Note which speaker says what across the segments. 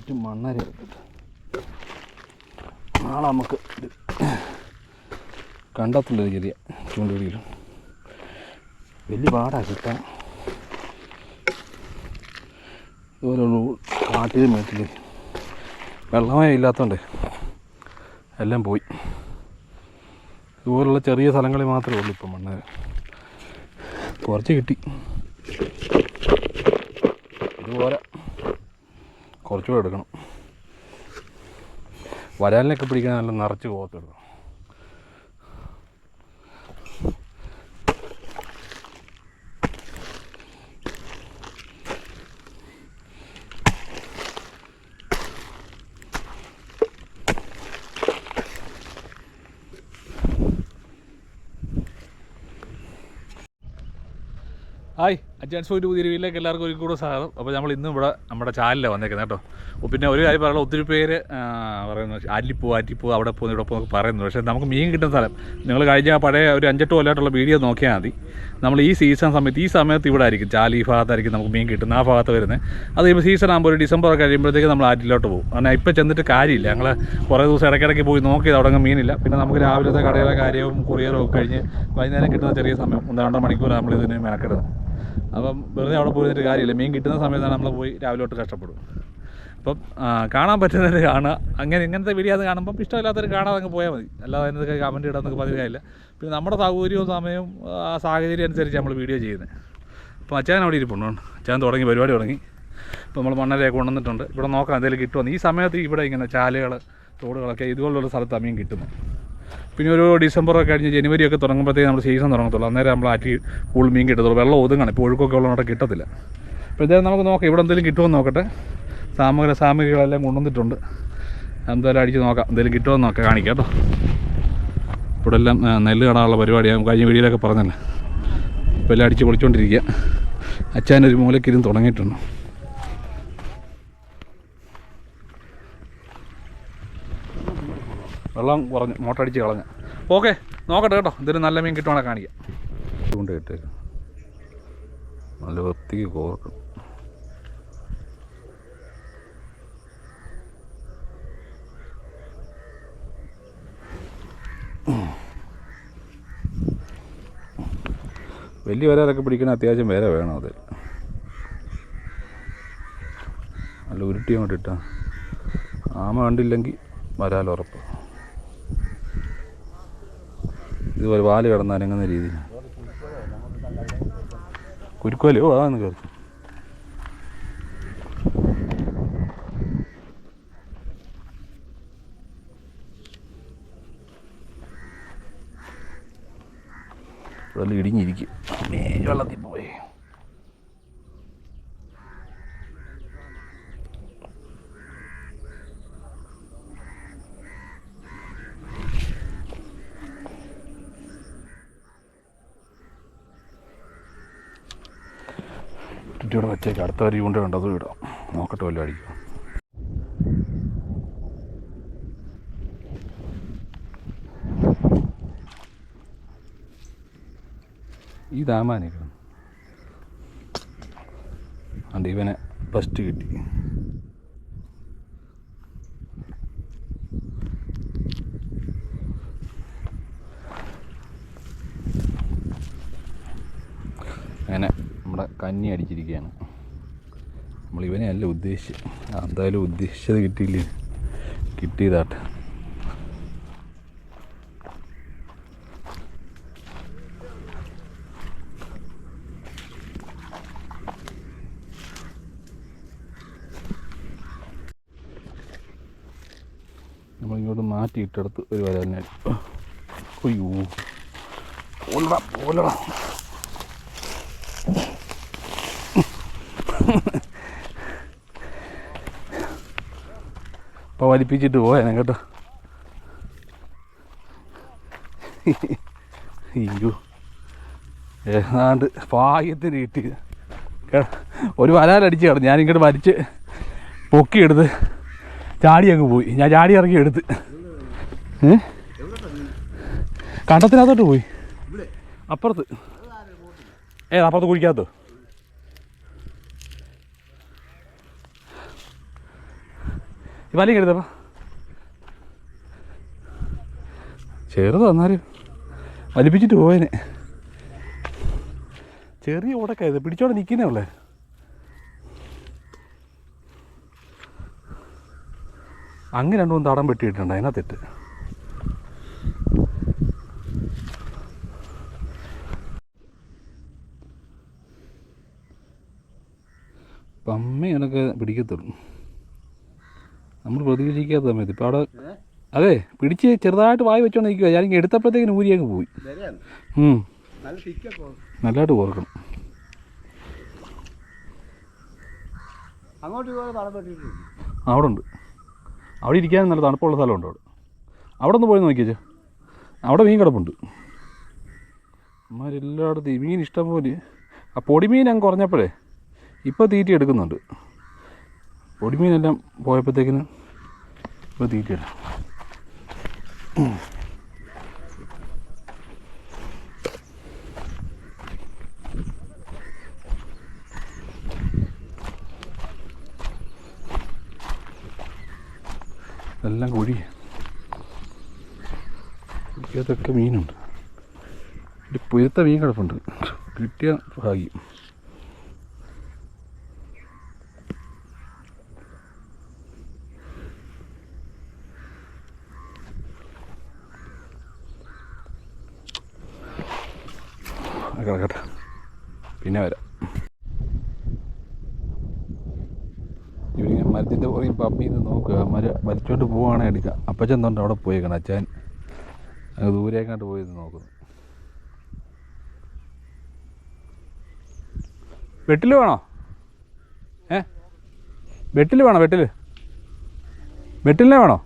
Speaker 1: കുറച്ച് മണ്ണര നാളെ നമുക്ക് കണ്ടെത്തുള്ളൊരു ചെറിയ ചൂണ്ടുപിടിയിലും. വലിയ പാടാ കിട്ടാൻ. ഇതുപോലുള്ള കാട്ടിൽ മേട്ടിൽ വെള്ളമേ ഇല്ലാത്തതുകൊണ്ട് എല്ലാം പോയി. ഇതുപോലുള്ള ചെറിയ സ്ഥലങ്ങളിൽ മാത്രമേ ഉള്ളൂ ഇപ്പം മണ്ണ് കുറച്ച് കിട്ടി ഇതുപോലെ കുറച്ചുകൂടെ എടുക്കണം. വരാലിനൊക്കെ പിടിക്കാൻ നല്ല നിറച്ച് പോകത്തുള്ളൂ ഹായ്. അഡ്വാൻസ് പോയിട്ട് പുതിയ വീട്ടിലേക്ക് എല്ലാവർക്കും ഒരു കൂടെ സ്വാഗതം. അപ്പോൾ നമ്മൾ ഇന്നും ഇവിടെ നമ്മുടെ ചാനലിലാണ് വന്നേക്കുന്നത് കേട്ടോ. പിന്നെ ഒരു കാര്യം പറയാനുള്ള ഒത്തിരി പേര് പറയുന്നു ആറ്റിപ്പോ ആറ്റിപ്പോ അവിടെ പോകുന്നു ഇവിടെ പോകുന്നു പറയുന്നു. പക്ഷേ നമുക്ക് മീൻ കിട്ടുന്ന സ്ഥലം. നിങ്ങൾ കഴിഞ്ഞ പഴയ ഒരു അഞ്ചെട്ട് കൊല്ലമായിട്ടുള്ള വീഡിയോ നോക്കിയാൽ മതി. നമ്മൾ ഈ സീസൺ സമയത്ത് ഈ സമയത്ത് ഇവിടെ ആയിരിക്കും. ചാലി ഈ ഭാഗത്തായിരിക്കും നമുക്ക് മീൻ കിട്ടുന്ന ആ ഭാഗത്ത് വരുന്നത്. അത് കഴിയുമ്പോൾ സീസൺ ആകുമ്പോൾ ഒരു ഡിസംബർ കഴിയുമ്പോഴത്തേക്ക് നമ്മൾ ആറ്റിലോട്ട് പോകും. കാരണം ഇപ്പോൾ ചെന്നിട്ട് കാര്യമില്ല. ഞങ്ങൾ കുറേ ദിവസം ഇടയ്ക്കിടയ്ക്ക് പോയി നോക്കിയത് അവിടെ മീനില്ല. പിന്നെ നമുക്ക് രാവിലത്തെ കടയിലെ കാര്യവും കുറിയറും ഒക്കെ കഴിഞ്ഞ് വൈകുന്നേരം കിട്ടുന്ന ചെറിയ സമയം ഒന്ന് രണ്ടര മണിക്കൂർ നമ്മൾ ഇതിനെ മെനക്കെടുന്നത്. അപ്പം വെറുതെ അവിടെ പോയി നിന്നിട്ട് കാര്യമില്ല. മീൻ കിട്ടുന്ന സമയത്താണ് നമ്മൾ പോയി രാവിലെ തൊട്ട് കഷ്ടപ്പെടും അപ്പം കാണാൻ പറ്റുന്നവർ കാണുക. അങ്ങനെ ഇങ്ങനത്തെ വീഡിയോ അത് കാണുമ്പം ഇഷ്ടമില്ലാത്തവർ കാണാതെ അങ്ങ് പോയാൽ മതി. അല്ലാതെ അതിനൊക്കെ കമന്റ് ഇടാന്നൊക്കെ പതിവില്ല പിന്നെ നമ്മുടെ സൗകര്യവും സമയവും സാഹചര്യം അനുസരിച്ച് നമ്മൾ വീഡിയോ ചെയ്യുന്നത് അപ്പം അച്ഛൻ അവിടെ ഇരിപ്പുണ്ട് അച്ഛൻ തുടങ്ങി പരിപാടി തുടങ്ങി. ഇപ്പോൾ നമ്മൾ മണ്ണരയൊക്കെ കൊണ്ടുവന്നിട്ടുണ്ട്. ഇവിടെ നോക്കാം എന്തെങ്കിലും കിട്ടുമെന്ന് ഈ സമയത്ത് ഇവിടെ ഇങ്ങനെ ചാലുകൾ തോടുകളൊക്കെ ഇതുപോലുള്ള സ്ഥലത്ത് മീൻ കിട്ടുന്നത്. പിന്നെ ഒരു ഡിസംബറൊക്കെ കഴിഞ്ഞ് ജനുവരി ഒക്കെ തുടങ്ങുമ്പോഴത്തേക്ക് നമ്മൾ സീസൺ തുടങ്ങത്തുള്ളൂ. അന്നേരം നമ്മൾ ആറ്റി കൂടുതൽ മീൻ കിട്ടത്തുള്ളൂ. വെള്ളം ഒതുങ്ങണം. ഇപ്പോൾ ഒഴുക്കൊക്കെ ഉള്ളതുകൊണ്ട് കിട്ടത്തില്ല. അപ്പോൾ ഇതായാലും നമുക്ക് നോക്കാം. ഇവിടെ എന്തെങ്കിലും കിട്ടുമെന്ന് നോക്കട്ടെ. സാമഗ്ര സാമഗ്രികളെല്ലാം കൊണ്ടുവന്നിട്ടുണ്ട്. എന്തായാലും അടിച്ച് നോക്കാം. എന്തെങ്കിലും കിട്ടുമെന്ന് നോക്കാം. കാണിക്കാം കേട്ടോ. ഇവിടെ എല്ലാം നെല്ല് കടാനുള്ള പരിപാടിയാണ് കഴിഞ്ഞ വീഡിയോയിലൊക്കെ പറഞ്ഞല്ലേ. ഇപ്പോൾ എല്ലാം അടിച്ച് പൊളിച്ചുകൊണ്ടിരിക്കുക അച്ഛനൊരു മൂലക്കിരുന്ന് തുടങ്ങിയിട്ടുണ്ട്. വെള്ളം കുറഞ്ഞു മോട്ടടിച്ച് കളഞ്ഞു. ഓക്കെ നോക്കട്ടെ കേട്ടോ. ഇതൊരു നല്ല മീൻ കിട്ടുവാണെ കാണിക്കാം. ചൂണ്ട കിട്ടേക്കാം നല്ല വൃത്തിക്ക് കോർക്കും വലിയ വരാറൊക്കെ പിടിക്കണ അത്യാവശ്യം വേറെ വേണം അതിൽ. നല്ല ഉരുട്ടി അങ്ങോട്ട് ഇട്ടാ. ആമ കണ്ടില്ലെങ്കിൽ വരാൽ ഇതുപോലെ വാൽ കിടന്ന് അനങ്ങുന്ന രീതിയിൽ കുരുക്കോലോ അതാണ് കയറി വെള്ളം ഇടിഞ്ഞിരിക്കും അമ്മേ, വെള്ളത്തിൽ പോയി ചുറ്റിയോടെ വെച്ചേക്ക് അടുത്ത വരി കൊണ്ട് വേണ്ട അതും ഇടാം. നോക്കട്ടെ വല്ലതും അടിക്കും. ഈ താമാനിക്കണം അണ്ട് ഇവനെ ഫസ്റ്റ് കിട്ടി അങ്ങനെ നമ്മുടെ കന്നി അടിച്ചിരിക്കുകയാണ് നമ്മൾ ഇവനെ അല്ല ഉദ്ദേശിച്ചത് ആ, എന്തായാലും ഉദ്ദേശിച്ചത് കിട്ടിയില്ലേ? കിട്ടിയതാട്ടെ. നമ്മളിങ്ങോട്ട് മാറ്റിയിട്ടടുത്ത് ഒരു വരാനായിട്ട് അയ്യോ. പോലടാ പോലടാ അപ്പോൾ വലിപ്പിച്ചിട്ട് പോയാനെ കേട്ടോ. അയ്യോ. ഏതാണ്ട് ഭാഗ്യത്തിന് കിട്ടി. ഒരു വരാലടിച്ച് കിടന്നു. ഞാനിങ്ങോട്ട് വലിച്ച് പൊക്കിയെടുത്ത് ചാടി അങ്ങ് പോയി. ഞാൻ ചാടി ഇറങ്ങി എടുത്ത്. കണ്ടത്തിനകത്തോട്ട് പോയി. അപ്പുറത്ത്. ഏ അപ്പുറത്ത് കുഴിക്കകത്തോ? വലിയ കരുതപ്പാ ചെറുത് എന്നാലും വലിപ്പിച്ചിട്ട് പോയനെ ചെറിയ ഓടക്കായത് പിടിച്ചോടെ നിൽക്കുന്നേ ഉള്ളേ. അങ്ങ് രണ്ടു മൂന്ന് തടം വെട്ടിയിട്ടുണ്ട് അതിനകത്തിട്ട്. പമ്മ എനക്ക് പിടിക്കത്തുള്ളൂ. നമ്മൾ പ്രതീക്ഷിക്കാത്ത സമയത്ത് ഇപ്പോൾ അവിടെ അതെ പിടിച്ച് ചെറുതായിട്ട് വായി വെച്ചോണ്ട് നിൽക്കുക ഞാനെങ്കിൽ എടുത്തപ്പോഴത്തേക്കിന് ഊരി അങ്ങ് പോയി. നല്ലതായിട്ട്
Speaker 2: ഓർക്കണം.
Speaker 1: അവിടെ ഉണ്ട്. അവിടെ ഇരിക്കാൻ നല്ല തണുപ്പുള്ള സ്ഥലമുണ്ട് അവിടെ. അവിടെ ഒന്ന് പോയി നോക്കിയേ അവിടെ മീൻ കിടപ്പുണ്ട്. അമ്മമാരെല്ലായിടത്തും ഈ മീൻ ഇഷ്ടം പോലെ ആ പൊടിമീൻ അങ്ങ് കുറഞ്ഞപ്പോഴേ ഇപ്പോൾ തീറ്റി എടുക്കുന്നുണ്ട്. പൊടിമീനെല്ലാം പോയപ്പോഴത്തേക്കിന് ഇപ്പോൾ തീറ്റി എടുക്കും എല്ലാം കുഴി. കുഴിക്കകത്തൊക്കെ മീനുണ്ട്. ഒരു പുരുത്ത മീൻ കിടപ്പുണ്ട്. കിട്ടിയ ഭാഗ്യം ആ, കിടക്കട്ടെ പിന്നെ വരാം. ഇവരിങ്ങനെ മരത്തിന്റെ പുറകെ പമ്മിന്ന് നോക്കുക. മര വലിച്ചോണ്ട് പോവുകയാണെ എടുക്കുക അപ്പച്ചൻ തൊണ്ട് അവിടെ പോയേക്കണം? അച്ഛൻ അങ്ങ് ദൂരേക്കാണ്ട് പോയത് നോക്കുന്നു. വെട്ടിൽ വേണോ? ഏ? വെട്ടിൽ വേണോ? വെട്ടിൽ വെട്ടിലിനെ വേണോ?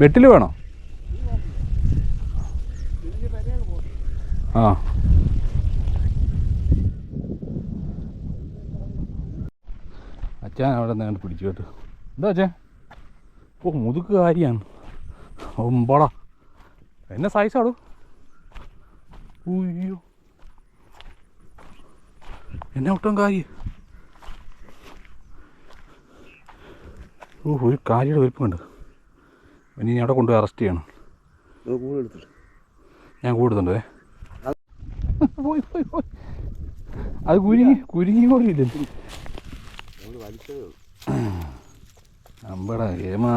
Speaker 1: വെട്ടിൽ വേണോ? ആ. അച്ഛൻ അവിടെ നിന്ന് പിടിച്ചു കേട്ടോ. എന്താ അച്ഛൻ ഓ മുതുക്ക് കാര്യമാണ് ഒമ്പടാ. എന്നെ സൈസാടോ ഉയ്യോ. എന്നെ ഒട്ടും കാര്യം ഓ ഒരു കാര്യയുടെ വലിപ്പമുണ്ട് ഇനി ഞാൻ അവിടെ കൊണ്ടുപോയി അറസ്റ്റ് ചെയ്യണം. ഞാൻ കൂടുന്നുണ്ടേ പോയി പോയി പോയി. അത് കുരുങ്ങി കുരുങ്ങി ഇല്ല? അമ്പടാ ഏമാ.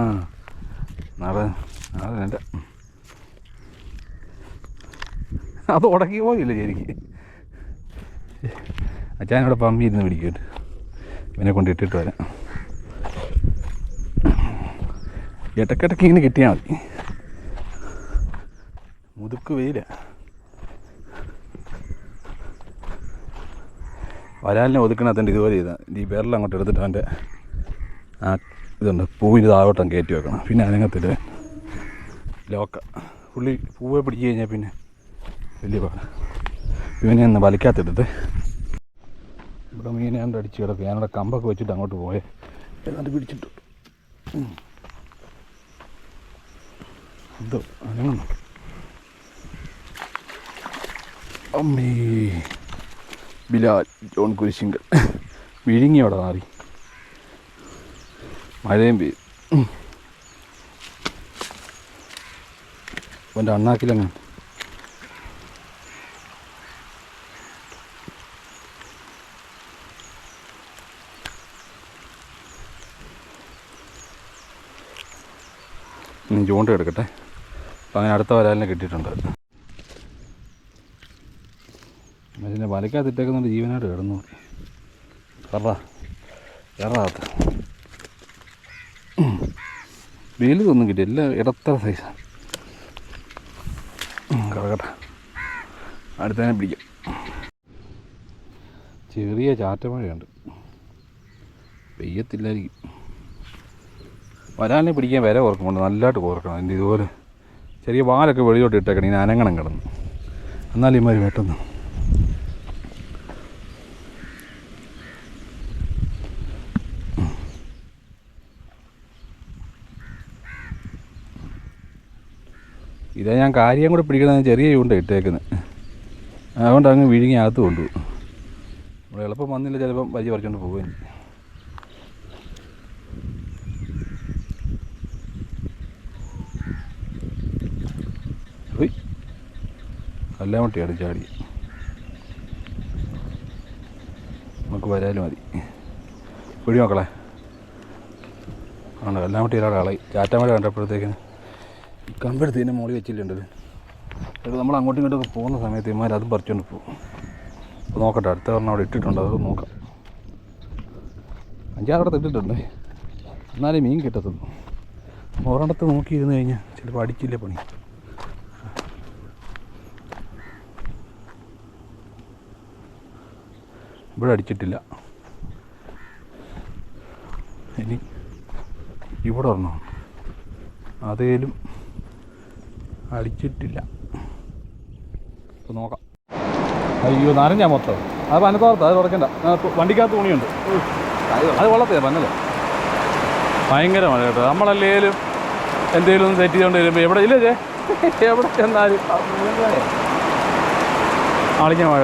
Speaker 1: നാളെ നാളെ എന്റെ അത് ഉടക്കി പോയില്ല ശരിക്ക്? അച്ഛനോടെ പമ്പി ഇരുന്ന് പിടിക്കട്ട് ഇവനെ കൊണ്ട് ഇട്ടിട്ട് വരാം. ഇടക്കിടക്ക് ഇങ്ങനെ കിട്ടിയാൽ മതി. മുതുക്ക് വെയില വരാലിനെ ഒതുക്കണത്തിന്റെ ഇതുപോലെ ചെയ്താൽ ഈ വിരൽ അങ്ങോട്ട് എടുത്തിട്ട് അവന്റെ ആ ഇതുണ്ട് പൂവിന് താഴോട്ടം കയറ്റി വെക്കണം. പിന്നെ അതിനകത്തിൽ ലോക്ക. പുള്ളി പൂവെ പിടിച്ച് കഴിഞ്ഞാൽ പിന്നെ വലിയ പാടാണ് ഇവനെ ഒന്ന് വലിക്കാത്തെടുത്ത് ഇവിടെ മീനെ കൊണ്ട് അടിച്ച് കിടക്കും. ഞാനവിടെ കമ്പൊക്കെ വെച്ചിട്ട് അങ്ങോട്ട് പോയേ. എന്നിട്ട് പിടിച്ചിട്ടു. അതോ അങ്ങനെ അമ്മേ. ബിലാൽ ജോൺ കുരിശിങ്കൽ. വിഴുങ്ങിയോടെ മാറി മഴയും പെയ്തു. അവന്റെ അണ്ണാക്കിലങ്ങ്. ഇനി ചൂണ്ട എടുക്കട്ടെ അങ്ങനെ അടുത്ത വരാലിനെ കിട്ടിയിട്ടുണ്ട്. അതിനെ വലയ്ക്കകത്തിട്ടേക്കുന്നുണ്ട് ജീവനായിട്ട് കിടന്നു കറ കറാത്ത വെയിലൊന്നും കിട്ടി എല്ലാം ഇടത്തര സൈസാണ് കിടക്കട്ടെ അടുത്തതിനെ പിടിക്കാം. ചെറിയ ചാറ്റമഴയുണ്ട്. പെയ്യത്തില്ലായിരിക്കും. വരാനെ പിടിക്കാൻ വില ഓർക്കുന്നുണ്ട് നല്ലതായിട്ട് ഓർക്കണം അതിന്റെ ഇതുപോലെ ചെറിയ വാലൊക്കെ വെളിയോട്ട് ഇട്ടേക്കണം ഇങ്ങനെ അനങ്ങണം കിടന്നു. എന്നാലും ഇമാര് വെട്ടുന്നു. ഞാൻ കാര്യം കൂടെ പിടിക്കണമെന്ന് ചെറിയ ചൂണ്ട ഇട്ടേക്കുന്നത് അതുകൊണ്ട് അങ്ങ് വിഴുങ്ങി അകത്ത് കൊണ്ടുപോകും നമ്മൾ എളുപ്പം വന്നില്ല ചിലപ്പം വലിയ പറിച്ചുകൊണ്ട് പോകുകയും കല്ലാമട്ടി ചാടി. നമുക്ക് വരാലും മതി. പിടി നോക്കളെ ആണ് കല്ലാമട്ടി ഒരാളെ കളയും ചാറ്റാമഴ കണ്ടപ്പോഴത്തേക്കിന് കമ്പെടുത്തതിന്റെ മോളി വെച്ചിട്ടുണ്ടത് അത് നമ്മൾ അങ്ങോട്ടും ഇങ്ങോട്ടും ഒക്കെ പോകുന്ന സമയത്ത് ഇമാർ അത് പറിച്ചുകൊണ്ട് പോകും. അപ്പോൾ നോക്കട്ടെ അടുത്ത പറഞ്ഞ അവിടെ ഇട്ടിട്ടുണ്ട് അത് നോക്കാം. അഞ്ചാറടത്ത് ഇട്ടിട്ടുണ്ട്. എന്നാലേ മീൻ കിട്ടത്തുള്ളൂ. ഒരിടത്ത് നോക്കിയിരുന്ന് കഴിഞ്ഞാൽ ചിലപ്പോൾ അടിക്കില്ല പണി. ഇവിടെ അടിച്ചിട്ടില്ല. ഇനി ഇവിടെ ഒരെണ്ണം. അതേലും അടിച്ചിട്ടില്ല. അപ്പോൾ നോക്കാം. അയ്യോ നനഞ്ഞാ മൊത്തം. അത് പനത്തോർത്ത് അത് തുടക്കണ്ട വണ്ടിക്കകത്ത് തുണിയുണ്ട്. അത് വെള്ളത്തില്ല പന്നല്ലേ ഭയങ്കര മഴ കേട്ടോ. നമ്മളല്ലേലും എന്തെങ്കിലും ഒന്ന് സെറ്റ് ചെയ്തുകൊണ്ട് വരുമ്പോൾ എവിടെ ഇല്ല ചേ എവിടെ ചെന്നാലും അളിഞ്ഞ മഴ.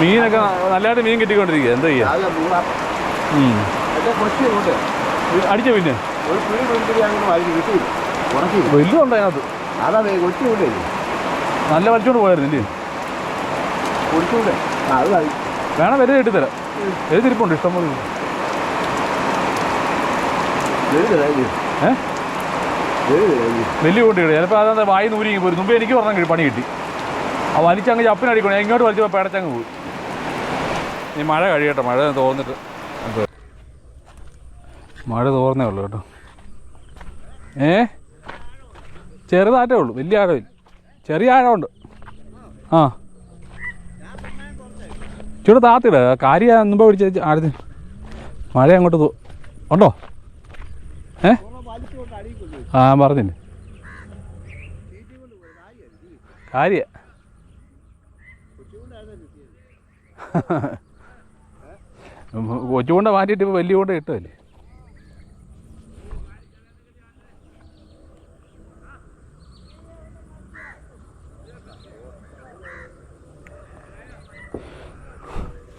Speaker 1: മീനൊക്കെ നല്ലതായിട്ട് മീൻ കിട്ടിക്കൊണ്ടിരിക്കുക എന്താ ചെയ്യുക അടിച്ച പിന്നെ
Speaker 2: ഒരു പിടി കൊണ്ടിരി അങ്ങനെ വലിച്ചു കിട്ടിയില്ല. ഉണക്കി
Speaker 1: വലുതുണ്ട് അതിനകത്ത്
Speaker 2: അതാണ്
Speaker 1: നല്ല വലിച്ചോണ്ട് പോയായിരുന്നില്ലേ?
Speaker 2: കുടിച്ചൂടെ ആ അത്
Speaker 1: വേണം വരെ ഇട്ടുതരാം ഏത് തിരിപ്പുണ്ട് ഇഷ്ടം പോലെ വലിയ കൂട്ടി കിട്ടും ചിലപ്പോൾ അതെന്താ വായി നൂരി പോയി മുമ്പേ എനിക്ക് പറഞ്ഞ പണി കിട്ടി. ആ വലിച്ചങ്ങ് ചപ്പിനടിക്കണം അടിക്കണം. എങ്ങോട്ട് വലിച്ചപ്പോൾ പേടച്ചങ്ങ് പോയി ഈ മഴ കഴിയട്ടെ. മഴ തോന്നിട്ട് മഴ തോർന്നേ ഉള്ളൂ കേട്ടോ. ഏ? ചെറുതാറ്റേ ഉള്ളൂ. വലിയ ആഴമില്ല. ചെറിയ ആഴമുണ്ട്. ആ. ചൂട് താത്തിട. കാര്യ മുമ്പ് പിടിച്ച ആഴത്തിന് മഴ അങ്ങോട്ട് ഉണ്ടോ? ഏ? ആ പറഞ്ഞില്ലേ. കാര്യ കൊച്ചുകൊണ്ട മാറ്റിയിട്ട് ഇപ്പോൾ വലിയ കൊണ്ട് ഇട്ടതല്ലേ?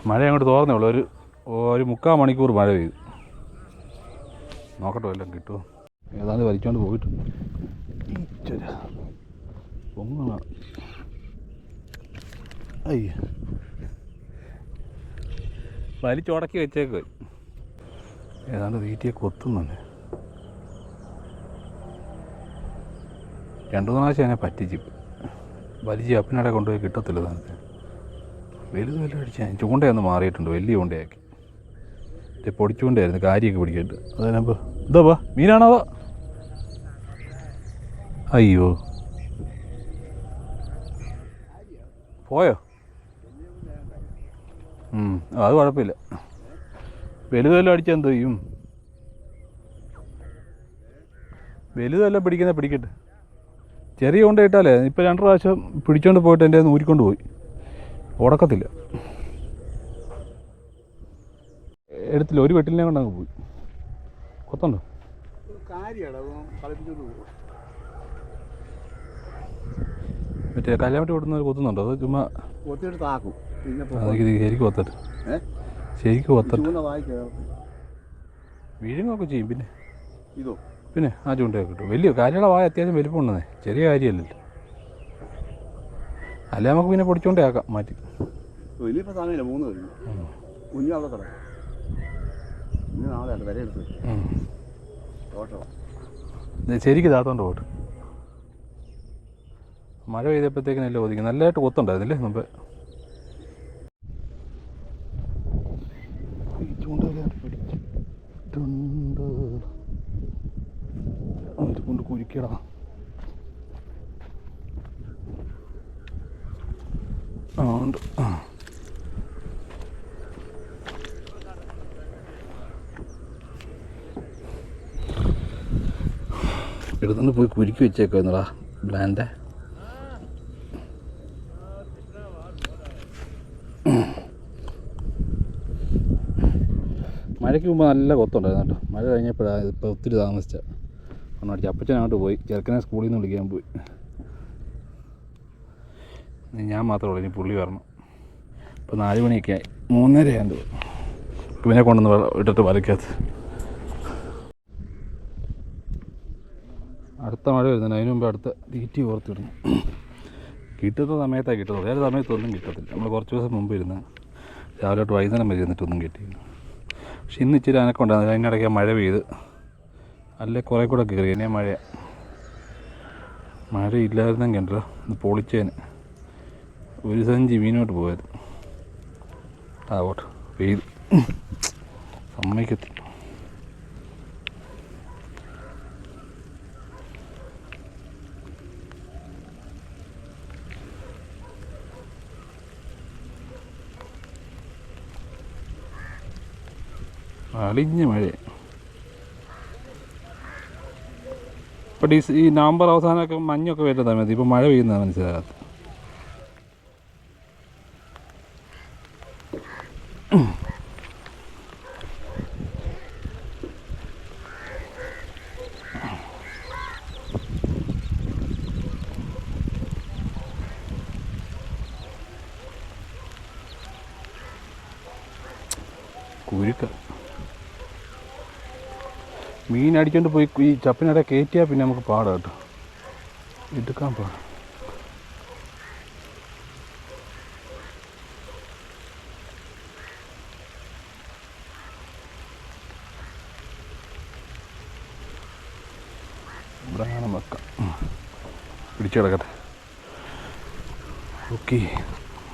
Speaker 1: മഴ അങ്ങോട്ട് തോർന്നേ ഉള്ളൂ. ഒരു ഒരു മുക്കാൽ മണിക്കൂർ മഴ പെയ്തു. നോക്കട്ടെ എല്ലാം കിട്ടുമോ ഏതാണ്ട് വലിച്ചോണ്ട് പോയിട്ടുണ്ട്. പൊങ്ങണ അയ്യ. വലിച്ചുടക്കി വെച്ചേക്ക്. ഏതാണ്ട് തീറ്റിയെ കൊത്തുന്നുണ്ട്. രണ്ടു മൂന്ന് പ്രാവശ്യം എന്നെ പറ്റിച്ച്. വലിച്ച് അപ്പിനടെ കൊണ്ടുപോയി കിട്ടത്തില്ല സാധനത്തിന് വലുത് വലുത് അടിച്ചാൽ ചൂണ്ടയൊന്ന് മാറിയിട്ടുണ്ട് വലിയ ചൂണ്ടയാക്കി. പൊടിച്ചുകൊണ്ടായിരുന്നു കാര്യമൊക്കെ പിടിക്കിട്ട് അതിനപ്പോൾ ഇതാ വാ മീനാണോ അയ്യോ. പോയോ? അത് കുഴപ്പമില്ല. വലുതെല്ലാം അടിച്ചാൽ എന്ത് ചെയ്യും? വലുതെല്ലാം പിടിക്കുന്ന പിടിക്കട്ടെ. ചെറിയ കൊണ്ടിട്ടാലേ ഇപ്പം രണ്ട് പ്രാവശ്യം പിടിച്ചോണ്ട് പോയിട്ട് എന്റെ ഊരിക്കൊണ്ട് പോയി. ഉടക്കത്തില്ല എടുത്തില്ല ഒരു വെട്ടിലിനെ കൊണ്ട് അങ്ങ് പോയി. കൊത്തുണ്ടോ? മറ്റേ കല്യാമറ്റി കൊടുക്കുന്നവർ കൊത്തുന്നുണ്ടോ? അത് ചുമ്മാ ശരിക്കും കൊത്തട്ട്? ശരിക്കും കൊത്തട്ട്. വീഴുങ്ങൊക്കെ ചെയ്യും പിന്നെ.
Speaker 2: ഇതോ?
Speaker 1: പിന്നെ ആ ചൂണ്ടയൊക്കെ കിട്ടും വലിയ കാര്യമുള്ള വായ അത്യാവശ്യം വലിപ്പം ഉണ്ടെന്നേ ചെറിയ കാര്യമല്ലല്ലോ. അല്ല നമുക്ക് പിന്നെ പൊടിച്ചോണ്ടേ ആക്കാം മാറ്റി.
Speaker 2: വലിയ സമയമില്ല മൂന്ന് പേര് കുഞ്ഞു അവിടെ കിടക്കും. ഇന്ന് നാളെ വരെ എടുത്ത്
Speaker 1: ഇത് ശരിക്കും താത്തോണ്ട് പോട്ട്. മഴ പെയ്തപ്പോഴത്തേക്കിനല്ലേ ഒതുക്കി നല്ലതായിട്ട് കൊത്തുണ്ടായിരുന്നില്ലേ മുമ്പ് പിടിച്ചിട്ടുണ്ട് അത് കൊണ്ട് കുരുക്കിയടാ ആ ഉണ്ട് ആ കുരുക്കി വെച്ചേക്കുവായിരുന്നടാ ബ്ലാൻഡ്. മഴയ്ക്ക് മുമ്പ് നല്ല കൊത്തുണ്ടായിരുന്നു കേട്ടോ. മഴ കഴിഞ്ഞപ്പോഴാണ് ഇപ്പോൾ ഒത്തിരി താമസിച്ച. ഒന്നടിച്ച് അങ്ങോട്ട് പോയി. ചെറുക്കനെ സ്കൂളിൽ നിന്ന് വിളിക്കാൻ പോയി. ഞാൻ മാത്രമേ ഉള്ളൂ. ഇനി പുള്ളി വരണം. ഇപ്പോൾ നാല് മണിയൊക്കെ ആയി. മൂന്നരയാണ്ട് പിന്നെ കൊണ്ടുവന്ന് ഇട്ടിട്ട് വലക്കകത്ത്. അടുത്ത മഴ വരുന്നുണ്ട് അതിന് മുമ്പ് അടുത്ത തീറ്റി ഓർത്തിടുന്നു കിട്ടുന്ന സമയത്താണ് കിട്ടുന്നത്. വേറെ സമയത്തൊന്നും കിട്ടത്തില്ല. നമ്മൾ കുറച്ച് ദിവസം മുമ്പ് ഇരുന്ന് രാവിലെ തൊട്ട് വൈകുന്നേരം വരെ ഇരുന്നിട്ടൊന്നും കിട്ടിയില്ല. പക്ഷെ ഇന്ന് ഇച്ചിരി അനക്കം ഉണ്ടായിരുന്നു അതിനിടയ്ക്ക് മഴ പെയ്ത് അല്ലേ കുറേ കൂടെ കയറി. എന്നെ മഴ. മഴ ഇല്ലായിരുന്നെങ്കിൽ ഉണ്ടല്ലോ ഇത് പൊളിച്ചേന്. ഒരു സഞ്ചി മീനോട്ട് പോയത്. ആ ഓട്ടെ പെയ്ത്. സമ്മതിക്കത്തില്ല. അളിഞ്ഞ മഴ. ഇപ്പം ഡിസ് ഈ നവംബർ അവസാനമൊക്കെ മഞ്ഞൊക്കെ വരുന്ന സമയത്ത് ഇപ്പം മഴ പെയ്യുന്നതാണ് മനസ്സിലാകാത്ത മീൻ അടിച്ചോണ്ട് പോയി ഈ ചപ്പിനിടെ കയറ്റിയാൽ പിന്നെ നമുക്ക് പാടാം കേട്ടോ. എടുക്കാൻ പാടാം. പിടിച്ചു കിടക്കട്ടെ. ഓക്കെ.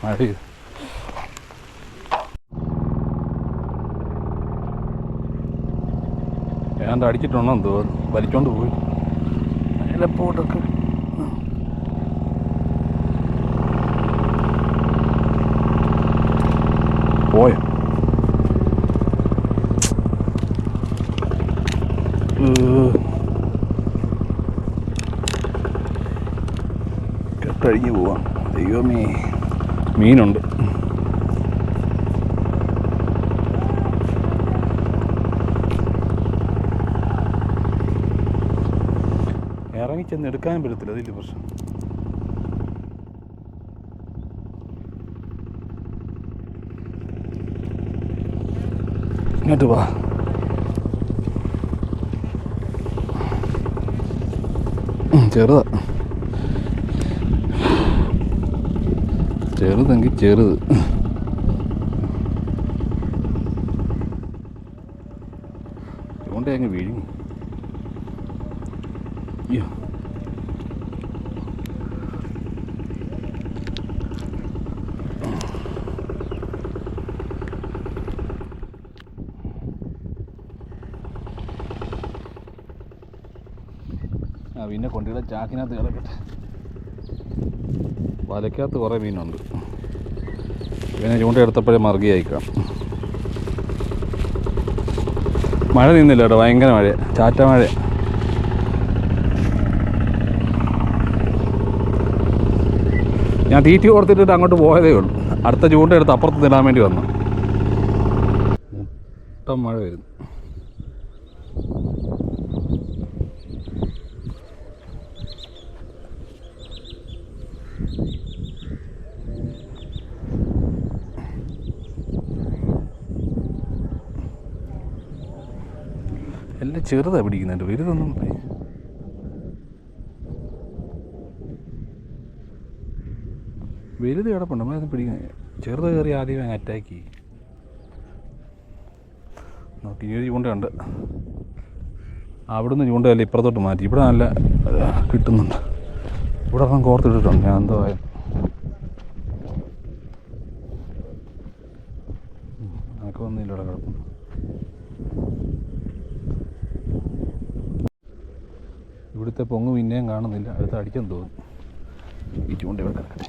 Speaker 1: മഴ പെയ്തു. ഏതാണ്ട് അടിച്ചിട്ടുണ്ടോ എന്തോ? വലിച്ചോണ്ട് പോയി. ചിലപ്പോട്ടൊക്കെ പോയോ. കെട്ടഴിഞ്ഞ് പോവാം. ദൈവമേ. മീനുണ്ട്. ഇറങ്ങി ചെന്ന് എടുക്കാനും പറ്റത്തില്ല. അതില്ല പ്രശ്നം. ഇങ്ങോട്ട് വാ. ചെറുതാ. ചെറുതെങ്കിൽ ചെറുത് ചൂണ്ട അങ്ങ് വിഴുങ്ങി അയ്യോ ആ പിന്നെ കൊണ്ടിയുടെ ചാക്കിനകത്ത് കിടക്കട്ടെ. വലയ്ക്കകത്ത് കുറേ മീനുണ്ട്. പിന്നെ ചൂണ്ട എടുത്തപ്പോഴേ അയക്കാം മഴ നിന്നില്ല കേട്ടോ ഭയങ്കര മഴ ചാറ്റ മഴ. ഞാൻ തീറ്റി കൊടുത്തിട്ട് അങ്ങോട്ട് പോയതേ ഉള്ളൂ. അടുത്ത ചൂണ്ട എടുത്ത് അപ്പുറത്ത് നിടാൻ വേണ്ടി വന്നു. മൊത്തം മഴ വരുന്നു എല്ലാം ചെറുതാണ് പിടിക്കുന്നുണ്ട്. വലുതൊന്നും പോയി വലുത് കിടപ്പുണ്ട്. നമ്മളത് പിടിക്കുന്നത് ചെറുത് കയറി ആദ്യമേ അങ്ങ് അറ്റാക്ക് ചെയ്യും. നോക്കി ഈ ഒരു ചൂണ്ടയുണ്ട് അവിടുന്ന് ചൂണ്ടയല്ല ഇപ്പുറത്തോട്ട് മാറ്റി. ഇവിടെ നല്ല കിട്ടുന്നുണ്ട്. ഇവിടെ ഒരെണ്ണം കോർത്തിട്ടിട്ടുണ്ട്. ഞാൻ എന്തോ ആയാലും. എനിക്ക് ഒന്നുമില്ല ഇവിടെ കിടപ്പുണ്ട്. ഇവിടുത്തെ പൊങ്ങ് പിന്നെയും കാണുന്നില്ല. അടുത്ത അടിക്കാൻ തോന്നുന്നു ഈ ചൂണ്ട ഇവിടെ കിടക്കട്ടെ.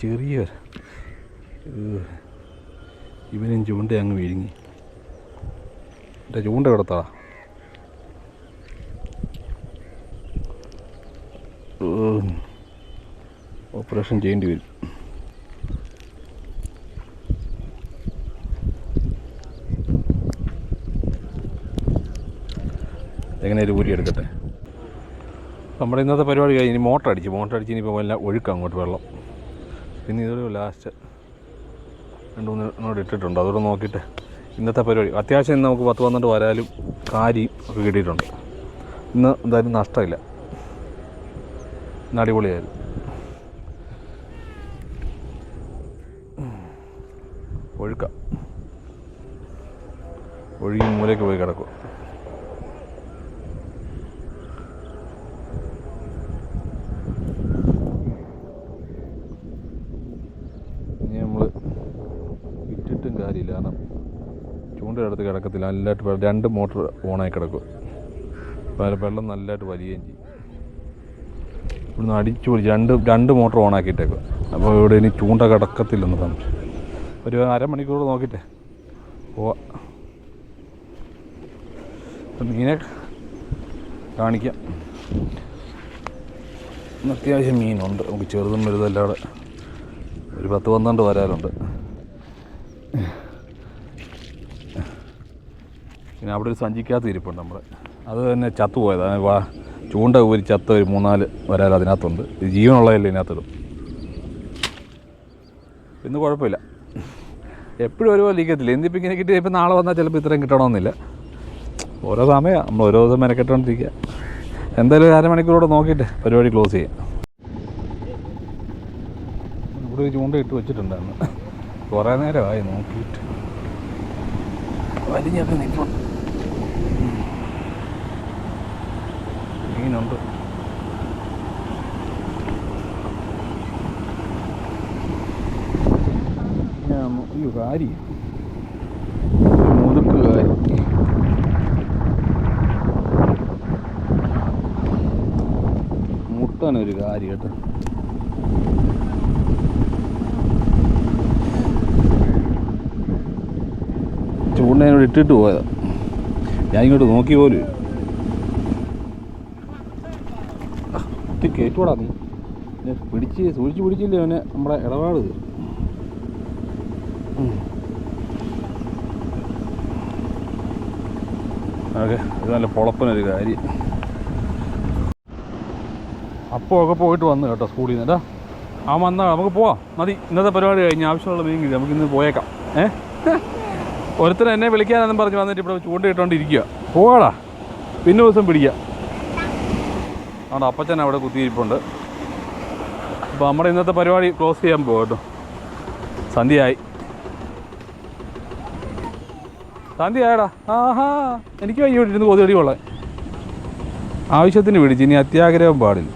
Speaker 1: ചെറിയ. ഇവനും ചൂണ്ട അങ്ങ് വിഴുങ്ങി. എന്റെ ചൂണ്ട കിടത്താ. ഓപ്പറേഷൻ ചെയ്യേണ്ടി വരും. എങ്ങനെ ഒരു ഊരിയെടുക്കട്ടെ നമ്മുടെ ഇന്നത്തെ പരിപാടി കഴിഞ്ഞ് ഇനി മോട്ടർ അടിച്ച് മോട്ടർ അടിച്ച് ഇനിയിപ്പോൾ എല്ലാം ഒഴുക്കാം അങ്ങോട്ട് വെള്ളം. പിന്നെ ഇതൊരു ലാസ്റ്റ് രണ്ട് മൂന്ന് നോട് ഇട്ടിട്ടുണ്ട്. അതോടെ നോക്കിയിട്ട് ഇന്നത്തെ പരിപാടി. അത്യാവശ്യം ഇന്ന് നമുക്ക് പത്ത് പന്ത്രണ്ട് വരാലും കാരിയും ഒക്കെ കിട്ടിയിട്ടുണ്ട്. ഇന്ന് എന്തായാലും നഷ്ടമില്ല. ഇന്ന് ഒഴുക്ക. ഒഴുകി മൂലയ്ക്ക് പോയി കിടക്കും ഇനി നമ്മൾ വിറ്റിട്ടും കാര്യമില്ല. കാരണം ചൂണ്ടയെടുത്ത് കിടക്കത്തില്ല. നല്ലതായിട്ട് രണ്ട് മോട്ടർ ഓണായി കിടക്കും. അപ്പോൾ വെള്ളം നല്ലതായിട്ട് വലിയുകയും ചെയ്യും. ഇവിടുന്ന് അടിച്ചു പൊളിച്ച് രണ്ട് രണ്ട് മോട്ടർ ഓണാക്കിയിട്ടേക്കും. അപ്പോൾ ഇവിടെ ഇനി ചൂണ്ട കിടക്കത്തില്ലെന്ന് പറഞ്ഞു. ഒരു അരമണിക്കൂർ നോക്കിയിട്ടേ. പോവാ മീനെ കാണിക്കാം. അത്യാവശ്യം മീനുണ്ട്. നമുക്ക് ചെറുതും വലുതും അവിടെ ഒരു പത്ത് പന്ത്രണ്ട് വരാലുണ്ട് പിന്നെ അവിടെ ഒരു സഞ്ചിക്കകത്ത് ഇരിപ്പുണ്ട് നമ്മൾ അത് തന്നെ ചത്തുപോയത് പോയത്. വാ ചൂണ്ട ഒരു ചത്ത ഒരു മൂന്നാൽ വരാൽ അതിനകത്തുണ്ട്. ജീവനുള്ളതല്ലേ ഇതിനകത്തിടും. ഇന്ന് കുഴപ്പമില്ല. എപ്പോഴും ഒരുപോലെ ഇരിക്കത്തില്ല. എന്തിപ്പോൾ ഇങ്ങനെ കിട്ടി ഇപ്പം നാളെ വന്നാൽ ചിലപ്പോൾ ഇത്രയും കിട്ടണമെന്നില്ല. ഓരോ സമയമാണ് നമ്മൾ ഓരോ ദിവസം മെനക്കെട്ടോണ്ടിരിക്കുക എന്തായാലും ഒരു അരമണിക്കൂറോടെ നോക്കിയിട്ട് പരിപാടി ക്ലോസ് ചെയ്യാം. ഇവിടെ ഒരു ചൂണ്ട ഇട്ട് വെച്ചിട്ടുണ്ടായിരുന്നു. കുറേ നേരമായി നോക്കിയിട്ട്. വലിഞ്ഞൊക്കെ നിൽപ്പുണ്ട് മീനുണ്ട്. ഞാൻ അയ്യോ മുതുക്ക് മുട്ടാനൊരു കാര്യം കേട്ടോ. ചൂണ്ടനോട് ഇട്ടിട്ട് പോയതാ. ഞാൻ ഇങ്ങോട്ട് നോക്കി പോലും കേട്ടുകൂടാ നീ. പിടിച്ച് സൂക്ഷിച്ച് പിടിച്ചില്ലേ അവനെ നമ്മുടെ ഇടപാട്. ഓക്കെ ഇത് നല്ല പൊളപ്പനൊരു കാര്യം. അപ്പോഴൊക്കെ പോയിട്ട് വന്നു കേട്ടോ സ്കൂളിൽ നിന്ന്. കേട്ടോ ആ വന്നാ നമുക്ക് പോവാം. മതി ഇന്നത്തെ പരിപാടി കഴിഞ്ഞ്. ആവശ്യമുള്ള മീൻ കിട്ടി നമുക്ക് ഇന്ന് പോയേക്കാം. ഏ? ഒരുത്തൻ എന്നെ വിളിക്കാനെന്നും പറഞ്ഞ് വന്നിട്ട് ഇവിടെ ചൂണ്ടയിട്ടോണ്ടിരിക്കുക പോകാടാ പിന്നെ ദിവസം പിടിക്കുക അവിടെ അപ്പച്ചൻ അവിടെ കുത്തിയിരിപ്പുണ്ട്. അപ്പോൾ നമ്മുടെ ഇന്നത്തെ പരിപാടി ക്ലോസ് ചെയ്യാൻ പോകും കേട്ടോ. സന്ധ്യയായി. സന്ധ്യയായടാ. ആഹാ എനിക്ക് വയ്യ ഇരുന്ന് കൊതുകടി കൊള്ളാൻ. ആവശ്യത്തിന് പിടിച്ച് ഇനി അത്യാഗ്രഹം പാടില്ല.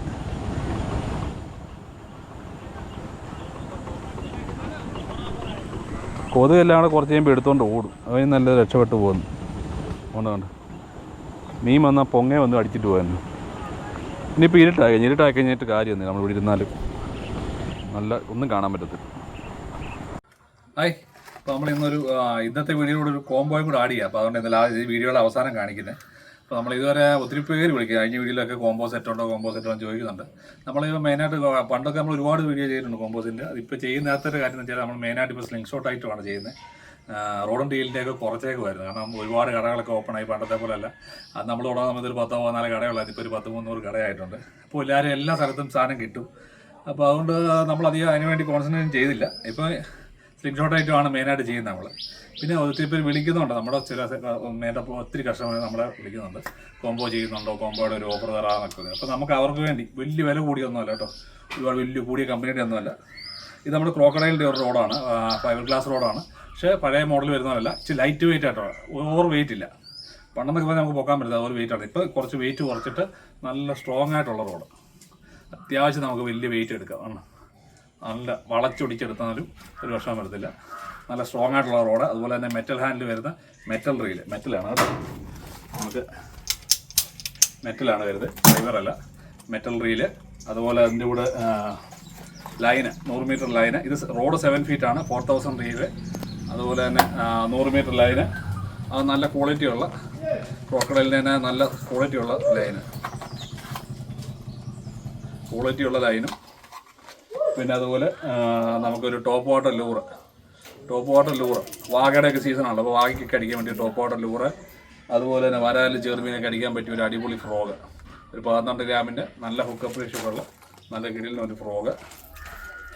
Speaker 1: കൊതുകെല്ലാം കൂടെ കുറച്ച് കഴിയുമ്പോൾ എടുത്തുകൊണ്ട് ഓടും. അവന് നല്ല രക്ഷപ്പെട്ട് പോകുന്നു. അതുകൊണ്ട് കണ്ട്? മീൻ വന്നാൽ പൊങ്ങേ വന്ന് അടിച്ചിട്ട് പോകായിരുന്നു ഇനിയിപ്പോൾ ഇരുട്ടായി ഇരുട്ടായി കഴിഞ്ഞിട്ട് കാര്യമൊന്നുമില്ല. നമ്മൾ ഇവിടെ ഇരുന്നാലും നല്ല ഒന്നും കാണാൻ പറ്റത്തില്ല. ഹായ്. അപ്പോൾ നമ്മൾ ഇന്നൊരു ഇന്നത്തെ വീഡിയോയുടെ ഒരു കോംബോയും കൂടെ ആഡ് ചെയ്യാം. അപ്പോൾ അതുകൊണ്ട് ഇന്നലെ ആ വീഡിയോയുടെ അവസാനം കാണിക്കുന്നത് അപ്പോൾ നമ്മൾ ഇതുവരെ ഒത്തിരി പേര് വിളിക്കുക. കഴിഞ്ഞ വീഡിയോയിലൊക്കെ കോമ്പോ സെറ്റ് ഉണ്ടോ കോമ്പോ സെറ്റ് ഉണ്ടോ ചോദിക്കുന്നുണ്ട്. നമ്മളിപ്പോൾ മെയിനായിട്ട് പണ്ടൊക്കെ നമ്മൾ ഒരുപാട് വീഡിയോ ചെയ്തിട്ടുണ്ട് കോമ്പോസിന്റെ അതിപ്പോൾ ചെയ്യുന്ന നേരത്തെ കാര്യം എന്ന് വെച്ചാൽ നമ്മൾ മെയിനായിട്ട് ഇപ്പോൾ സ്ലിംഗ് ഷോട്ട് ആയിട്ടുമാണ് ചെയ്യുന്നത്. റോഡും ഡീലിന്റെയൊക്കെ കുറച്ചേക്ക് വരുന്നത് കാരണം ഒരുപാട് കടകളൊക്കെ ഓപ്പൺ ആയി പണ്ടത്തെ പോലെയല്ല അത് നമ്മൾ തുടങ്ങാൻ സമയത്ത് പത്തോ പതിനാല് കടകളായിരുന്നു ഇപ്പോൾ ഒരു പത്ത് മുന്നൂറ് കടയായിട്ടുണ്ട്. അപ്പോൾ എല്ലാവരും എല്ലാ സ്ഥലത്തും സാധനം കിട്ടും. അപ്പോൾ അതുകൊണ്ട് നമ്മൾ അധികം കോൺസെൻട്രേഷൻ വേണ്ടി കോൺസെൻട്രേറ്റ് ചെയ്തില്ല. ഇപ്പോൾ സ്ലിംഗ് ഷോട്ട് ആയിട്ടുമാണ് മെയിനായിട്ട് ചെയ്യുന്നത് നമ്മൾ പിന്നെ ഒത്തിരി പേര് വിളിക്കുന്നുണ്ട്. നമ്മുടെ ചില നേരത്തെ ഒത്തിരി കസ്റ്റമർ നമ്മളെ വിളിക്കുന്നുണ്ട്. കോംബോ ചെയ്യുന്നുണ്ടോ? കോംബോയുടെ ഒരു ഓഫർ തരാമെന്നൊക്കെ അപ്പോൾ നമുക്ക് അവർക്ക് വേണ്ടി വലിയ വില കൂടിയൊന്നുമല്ല കേട്ടോ. ഒരുപാട് വലിയ കൂടിയ കമ്പനിയുടെ ഒന്നുമല്ല. ഇത് നമ്മുടെ ക്രോക്കഡൈലിന്റെ ഒരു റോഡാണ് ഫൈബർ ഗ്ലാസ് റോഡാണ് പക്ഷേ പഴയ മോഡൽ വരുന്നതല്ല. ഇച്ചിരി ലൈറ്റ് വെയിറ്റ് ആയിട്ടോ ഓവർ വെയിറ്റ് ഇല്ല. പണ്ടെന്നൊക്കെ പറഞ്ഞാൽ നമുക്ക് പോകാൻ പറ്റില്ല. ഓവർ വെയിറ്റ് ആണ്. ഇപ്പോൾ കുറച്ച് വെയിറ്റ് കുറച്ചിട്ട് നല്ല സ്ട്രോങ് ആയിട്ടുള്ള റോഡ് അത്യാവശ്യം നമുക്ക് വലിയ വെയിറ്റ് എടുക്കാം. ആണ് നല്ല വളച്ചൊടിച്ചെടുത്താലും ഒരു വിഷമം വരത്തില്ല. നല്ല സ്ട്രോങ് ആയിട്ടുള്ള റോഡ് അതുപോലെ തന്നെ മെറ്റൽ ഹാൻഡിൽ വരുന്ന മെറ്റൽ റീൽ മെറ്റലാണ് കേട്ടോ. നമുക്ക് മെറ്റലാണ് വരുന്നത്. ഫൈബറല്ല മെറ്റൽ റീൽ അതുപോലെ അതിന്റെ കൂടെ ലൈന് നൂറ് മീറ്റർ ലൈന് ഇത് റോഡ് സെവൻ ഫീറ്റ് ആണ്. ഫോർ തൗസൻഡ് റീൽ അതുപോലെ തന്നെ നൂറ് മീറ്റർ ലൈന് അത് നല്ല ക്വാളിറ്റിയുള്ള ക്രോക്കഡലിന് തന്നെ നല്ല ക്വാളിറ്റിയുള്ള ലൈന് ക്വാളിറ്റിയുള്ള ലൈനും പിന്നെ അതുപോലെ നമുക്കൊരു top water lure top water lure വാഗയുടെയൊക്കെ സീസണാണല്ലോ അപ്പോൾ വാഗയ്ക്കൊക്കെ അടിക്കാൻ വേണ്ടി ടോപ്പ് വാട്ടർ ലൂറ് അതുപോലെ തന്നെ വരാൽ ചെറുമീനൊക്കെ അടിക്കാൻ പറ്റിയ ഒരു അടിപൊളി ഫ്രോഗ് ഒരു പതിനെട്ട് ഗ്രാമിന്റെ നല്ല ഹുക്കപ്പ് റേഷ്യോയുള്ള നല്ല കിടിലിന് ഒരു ഫ്രോഗ്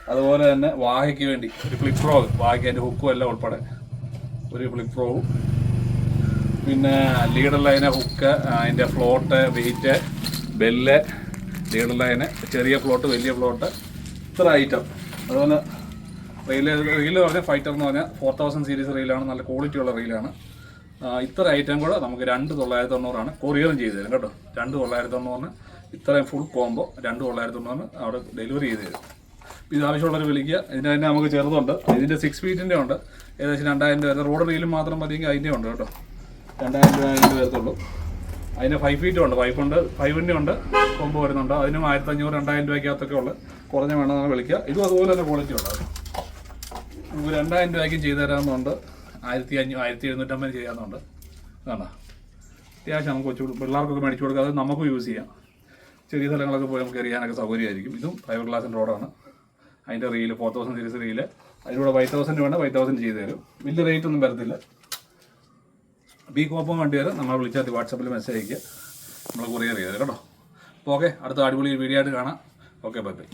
Speaker 1: അതുപോലെ തന്നെ വാഹയ്ക്ക് വേണ്ടി ഒരു ഫ്ലിപ്പ് ഫ്രോഗ് വാഹയ്ക്ക് അതിന്റെ ഹുക്കും എല്ലാം ഉൾപ്പെടെ ഒരു ഫ്ലിപ്പ് ഫ്രോഗും പിന്നെ ലീഡർ ലൈന് ഹുക്ക് അതിന്റെ float weight bell leader line ചെറിയ ഫ്ലോട്ട് വലിയ ഫ്ലോട്ട് ഇത്ര ഐറ്റം അതുപോലെ റീൽ റീൽ പറഞ്ഞാൽ ഫൈറ്റർ എന്ന് പറഞ്ഞാൽ ഫോർ തൗസൻഡ് സീരീസ് റീലാണ് നല്ല ക്വാളിറ്റി ഉള്ള റീലാണ്. ഇത്ര ഐറ്റം കൂടെ നമുക്ക് രണ്ട് തൊള്ളായിരത്തി തൊണ്ണൂറാണ് കൊറിയറും ചെയ്ത് തരും കേട്ടോ. രണ്ട് തൊള്ളായിരത്തി തൊണ്ണൂറിന് ഇത്രയും ഫുൾ കോംബോ രണ്ട് തൊള്ളായിരത്തി തൊണ്ണൂറിന് അവിടെ ഡെലിവറി ചെയ്ത് തരും ഇത് ആവശ്യമുള്ളവർ വിളിക്കുക. ഇതിന് തന്നെ നമുക്ക് ചെറുതുണ്ട്. ഇതിന്റെ സിക്സ് ഫീറ്റിന്റെ ഉണ്ട്. ഏകദേശം രണ്ടായിരം രൂപ റോഡ് റീലും മാത്രം മതിയെങ്കിൽ അതിന്റെ ഉണ്ട് കേട്ടോ. രണ്ടായിരം രൂപ അതിന്റെ വരത്തുള്ളൂ. അതിന് ഫൈവ് ഫീറ്റും ഉണ്ട്. ഫൈവ് ഉണ്ട്. ഫൈവിന്റെ ഉണ്ട്. കൊമ്പ് വരുന്നുണ്ട്. അതിനും ആയിരത്തഞ്ഞൂറ് രണ്ടായിരം രൂപയ്ക്കകത്തൊക്കെ ഉള്ള. കുറഞ്ഞ വേണമെന്ന് വിളിക്കുക. ഇതും അതുപോലെ തന്നെ ക്വാളിറ്റി ഉള്ളത് രണ്ടായിരം രൂപയ്ക്ക് ചെയ്തു തരാമെന്നുണ്ട് ആയിരത്തി അഞ്ഞൂ ആയിരത്തി എഴുന്നൂറ്റമ്പത് ചെയ്യാമെന്നുണ്ട്. കാണാ അത്യാവശ്യം നമുക്ക് കൊച്ചു പിള്ളേർക്കൊക്കെ മേടിച്ചു കൊടുക്കുക അത് നമുക്കും യൂസ് ചെയ്യാം. ചെറിയ സ്ഥലങ്ങളൊക്കെ പോയി നമുക്ക് എറിയാനൊക്കെ സൗകര്യമായിരിക്കും. ഇതും ഫൈബർ ഗ്ലാസിന്റെ റോഡാണ് അതിന്റെ reel four thousand series reel അതിലൂടെ ഫൈവ് തൗസൻഡ് വേണം ഫൈവ് തൗസൻഡ് ചെയ്ത് തരും. വലിയ റേറ്റ് ഒന്നും വരത്തില്ല. ബി കോപ്പം വണ്ടി വരെ നമ്മളെ വിളിച്ചാൽ വാട്സപ്പിൽ മെസ്സേജ് അയക്കുക നമ്മൾ കൊറിയർ അറിയാതെ കേട്ടോ? അപ്പോൾ ഓക്കെ അടുത്ത അടിപൊളി വീഡിയോ ആയിട്ട് കാണാം. Okay bye bye